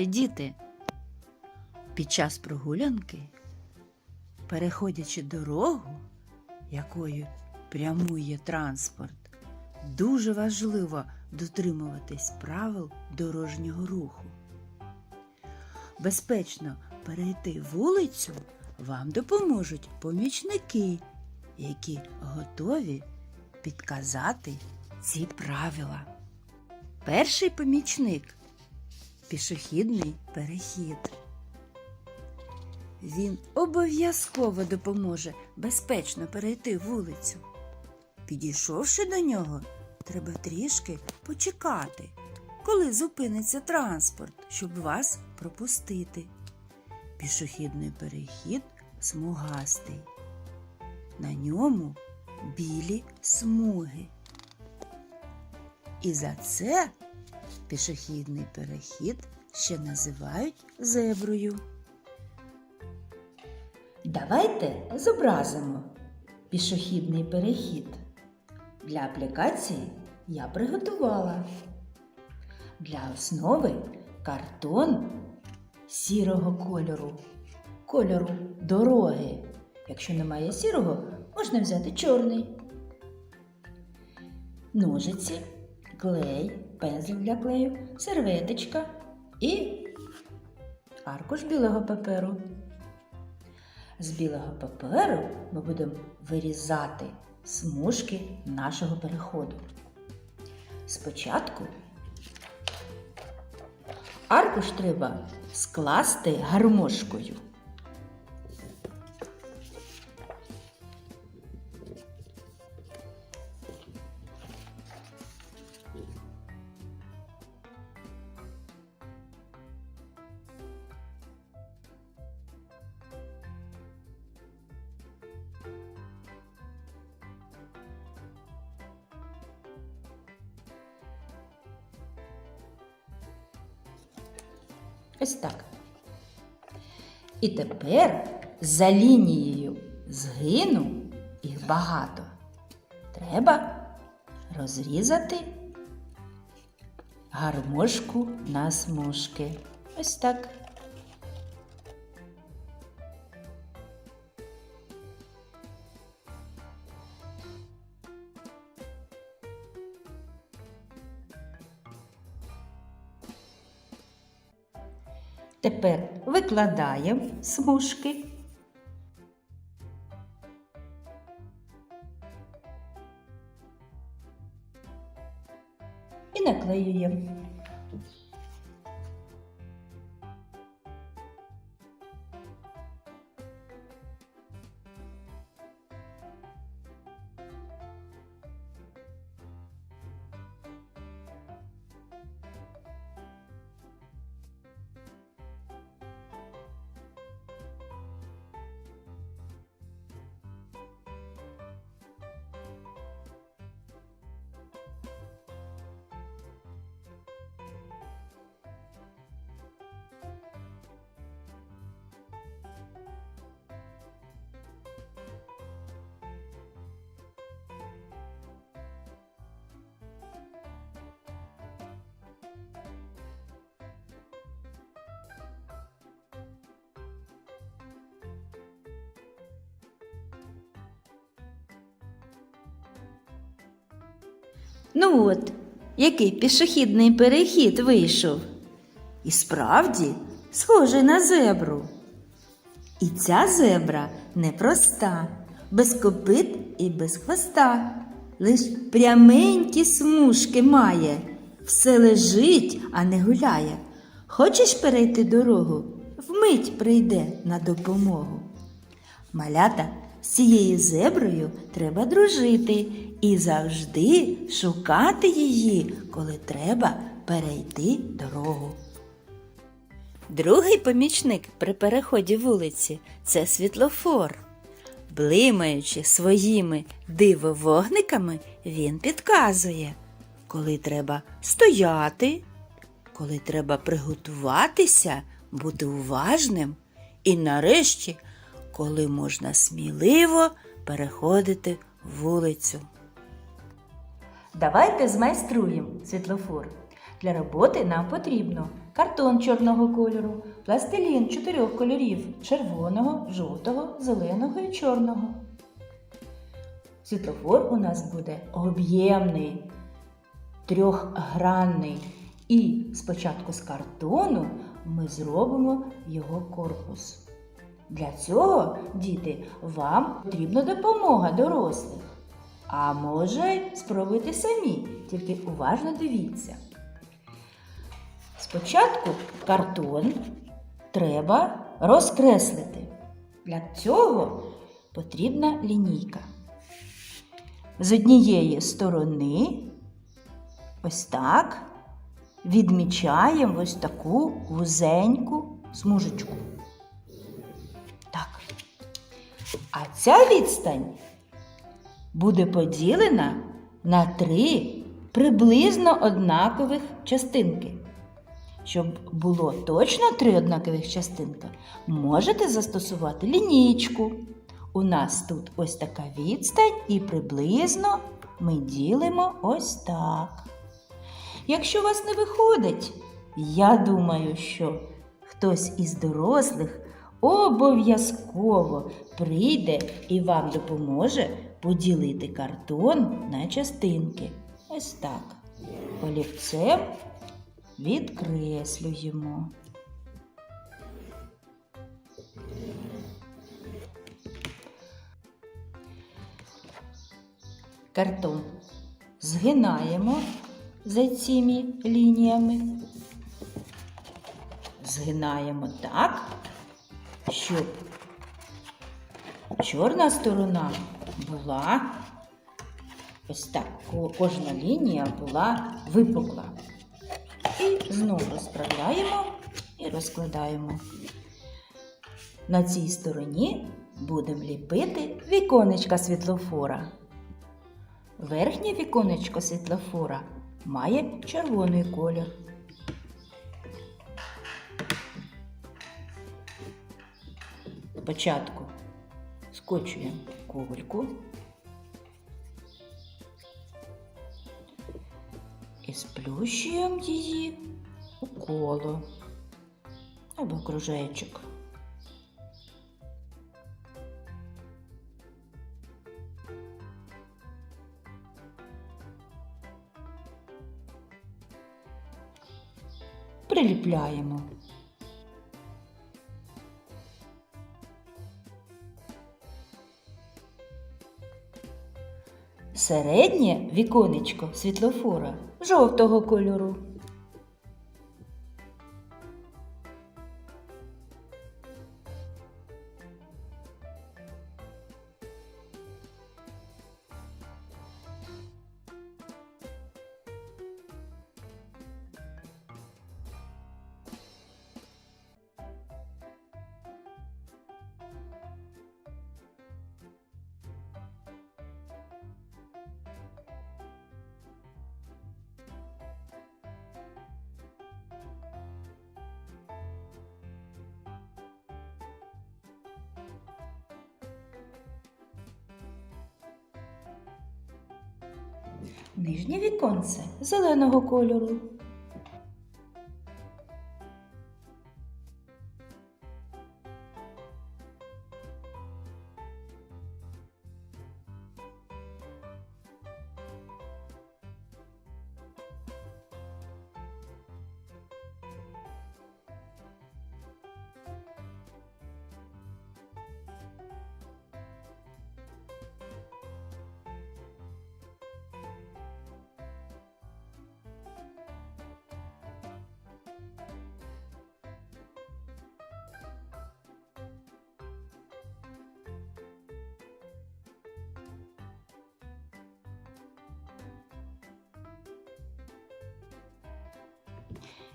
Вітаю, діти! Під час прогулянки, переходячи дорогу, якою прямує транспорт, дуже важливо дотримуватись правил дорожнього руху. Безпечно перейти вулицю вам допоможуть помічники, які готові підказати ці правила. Перший помічник пішохідний перехід. Він обов'язково допоможе безпечно перейти вулицю. Підійшовши до нього, треба трішки почекати, коли зупиниться транспорт, щоб вас пропустити. Пішохідний перехід смугастий. На ньому білі смуги. І за це пішохідний перехід ще називають зеброю. Давайте зобразимо пішохідний перехід. Для аплікації я приготувала для основи картон сірого кольору, кольору дороги. Якщо немає сірого, можна взяти чорний. Ножиці, клей, пензлик для клею, серветочка і аркуш білого паперу. З білого паперу ми будемо вирізати смужки нашого переходу. Спочатку аркуш треба скласти гармошкою. Ось так. І тепер за лінією згину їх багато. Треба розрізати гармошку на смужки. Ось так. Тепер викладаємо смужки. І наклеюємо. Ну от, який пішохідний перехід вийшов. І справді схожий на зебру. І ця зебра непроста, без копит і без хвоста. Лиш пряменькі смужки має, все лежить, а не гуляє. Хочеш перейти дорогу? Вмить прийде на допомогу. Малята з цією зеброю треба дружити і завжди шукати її, коли треба перейти дорогу. Другий помічник при переході вулиці це світлофор. Блимаючи своїми дивовогниками, він підказує, коли треба стояти, коли треба приготуватися, бути уважним і нарешті, коли можна сміливо переходити вулицю. Давайте змайструємо світлофор. Для роботи нам потрібно картон чорного кольору, пластилін чотирьох кольорів червоного, жовтого, зеленого і чорного. Світлофор у нас буде об'ємний, трьохгранний. І спочатку з картону ми зробимо його корпус. Для цього, діти, вам потрібна допомога дорослих. А може, спробуйте самі, тільки уважно дивіться. Спочатку картон треба розкреслити. Для цього потрібна лінійка. З однієї сторони, ось так, відмічаємо ось таку вузеньку смужечку. Так. А ця відстань буде поділена на три приблизно однакових частинки. Щоб було точно три однакових частинки, можете застосувати лінійку. У нас тут ось така відстань, і приблизно ми ділимо ось так. Якщо у вас не виходить, я думаю, що хтось із дорослих обов'язково прийде і вам допоможе поділити картон на частинки. Ось так. Олівцем відкреслюємо. Картон згинаємо за цими лініями. Згинаємо так, щоб чорна сторона була ось так, кожна лінія була випукла. І знову розправляємо і розкладаємо. На цій стороні будемо ліпити віконечка світлофора. Верхнє віконечко світлофора має червоний колір. Спочатку скочуємо кульку і сплющуємо її у коло або кружечок. Приліпляємо. Середнє віконечко світлофора жовтого кольору. Нижнє віконце зеленого кольору.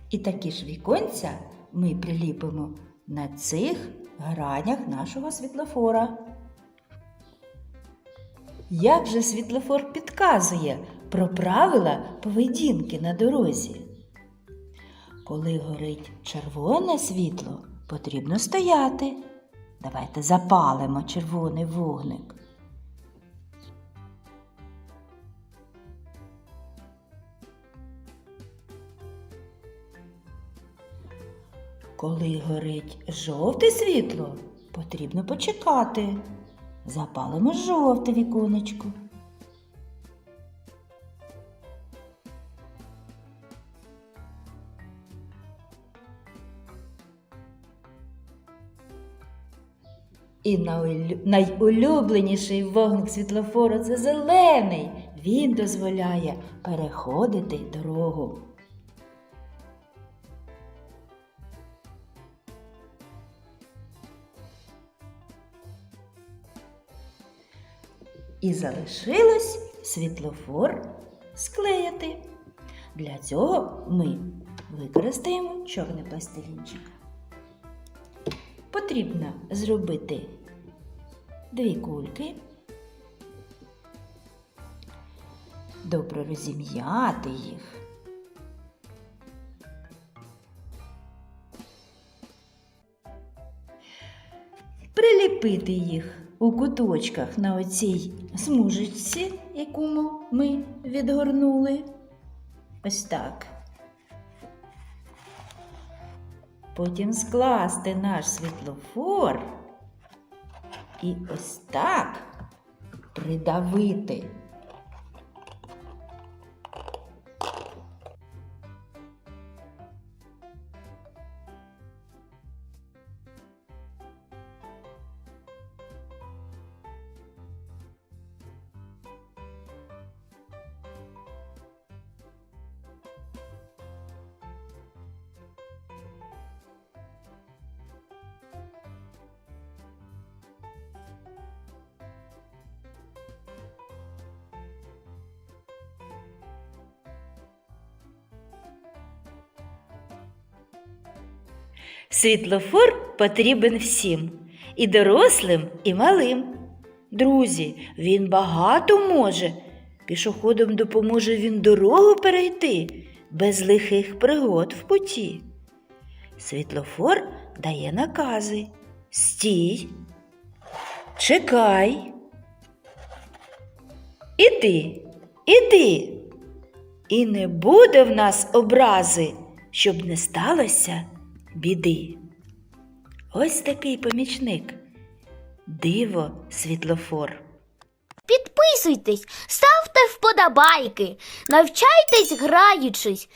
І такі ж віконця ми приліпимо на цих гранях нашого світлофора. Як же світлофор підказує про правила поведінки на дорозі? Коли горить червоне світло, потрібно стояти. Давайте запалимо червоний вогник. Коли горить жовте світло, потрібно почекати. Запалимо жовте віконечко. І найулюбленіший вогник світлофору це зелений. Він дозволяє переходити дорогу. І залишилось світлофор склеїти. Для цього ми використаємо чорний пластилінчик. Потрібно зробити дві кульки, добре розім'яти їх. Приліпити їх у куточках на оцій смужечці, яку ми відгорнули. Ось так. Потім скласти наш світлофор і ось так придавити. Світлофор потрібен всім і дорослим, і малим. Друзі, він багато може. Пішоходам допоможе він дорогу перейти без лихих пригод в путі. Світлофор дає накази. Стій, чекай. Іди, іди. І не буде в нас образи, щоб не сталося біди. Ось такий помічник. Диво світлофор. Підписуйтесь, ставте вподобайки, навчайтесь граючись